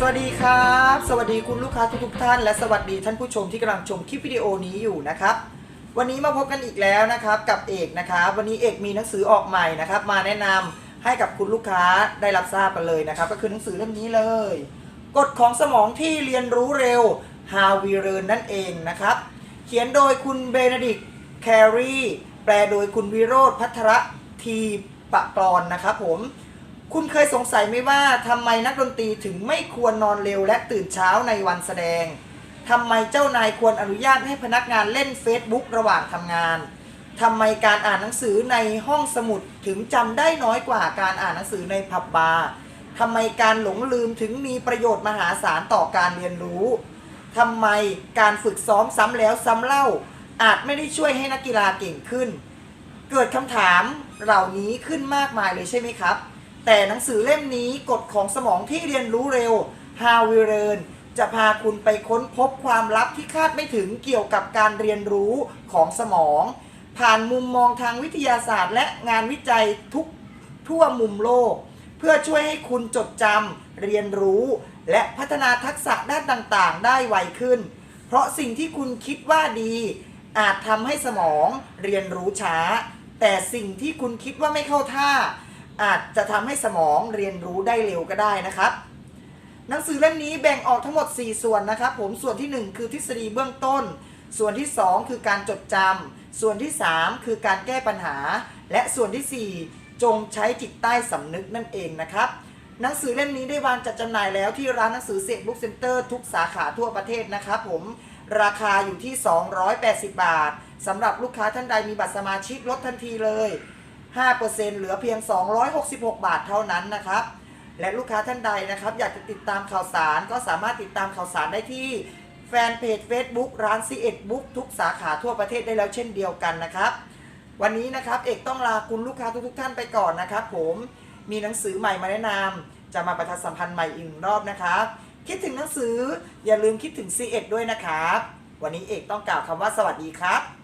สวัสดีครับ สวัสดีคุณลูกค้าทุกๆท่าน และสวัสดีท่านผู้ชมที่กำลังชมคลิปวิดีโอนี้อยู่นะครับ วันนี้มาพบกันอีกแล้วนะครับกับเอกนะครับวันนี้เอกมีหนังสือออกใหม่นะครับ มาแนะนำให้กับคุณลูกค้าได้รับทราบกันเลยนะครับ ก็คือหนังสือเล่มนี้เลยกฎของสมองที่เรียนรู้เร็ว How We Learn นั่นเองนะครับ เขียนโดยคุณเบนดิกแครีแปลโดยคุณวิโรธพัทรทีปะกรนะครับผม คุณเคยสงสัยไหมว่าทำไมนักดนตรีถึงไม่ควรนอนเร็วและตื่นเช้าในวันแสดงทำไมเจ้านายควรอนุญาตให้พนักงานเล่น Facebook ระหว่างทำงานทำไมการอ่านหนังสือในห้องสมุดถึงจำได้น้อยกว่าการอ่านหนังสือในผับบาร์ทำไมการหลงลืมถึงมีประโยชน์มหาศาลต่อการเรียนรู้ทำไมการฝึกซ้อมซ้ำแล้วซ้ำเล่า อาจไม่ได้ช่วยให้นักกีฬาเก่งขึ้น เกิดคำถามเหล่านี้ขึ้นมากมายเลยใช่ไหมครับ แต่หนังสือเล่มนี้กฎของสมองที่เรียนรู้เร็ว How We Learn จะพาคุณไปค้นพบความลับที่คาดไม่ถึงเกี่ยวกับการเรียนรู้ของสมอง ผ่านมุมมองทางวิทยาศาสตร์ และงานวิจัยทุกทั่วมุมโลก เพื่อช่วยให้คุณจดจำเรียนรู้ และพัฒนาทักษะด้านต่างๆ ได้ไวขึ้น เพราะสิ่งที่คุณคิดว่าดี อาจทำให้สมองเรียนรู้ช้า แต่สิ่งที่คุณคิดว่าไม่เข้าท่า อาจจะทำให้สมองเรียนรู้ได้เร็วก็ได้นะครับ หนังสือเล่มนี้แบ่งออกทั้งหมด 4 ส่วนนะครับ ผมส่วนที่ 1 คือทฤษฎีเบื้องต้น ส่วนที่ 2 คือการจดจำส่วนที่ 3 คือการแก้ปัญหา และส่วนทีสี่4 จงใช้จิตใต้สำนึกนั่นเองนะครับหนังสือเล่มนี้ได้วางจัดจำหน่ายแล้วที่ร้านหนังสือเสกบุ๊กเซ็นเตอร์ทุกสาขาทั่วประเทศนะครับผมราคาอยู่ที่ 280 บาทสำหรับลูกค้าท่านใดมีบัตรสมาชิกลดทันทีเลย 5%เหลือเพียง 266 บาทเท่านั้นนะครับ และลูกค้าท่านใดนะครับ อยากจะติดตามข่าวสารก็สามารถติดตามข่าวสารได้ที่แฟนเพจ Facebook ร้าน c ีเอ็ดบุ๊กทุกสาขาทั่วประเทศได้แล้วเช่นเดียวกันนะครับ วันนี้นะครับเอกต้องลาคุณลูกค้าทุกๆ ท่านไปก่อนนะครับผมมีหนังสือใหม่มาแนะนำจะมาประชาสัมพันธ์ใหม่อีกรอบนะครับ คิดถึงหนังสืออย่าลืมคิดถึง C1 ด้วยนะครับ วันนี้เอกต้องกล่าวคำว่าสวัสดีครับ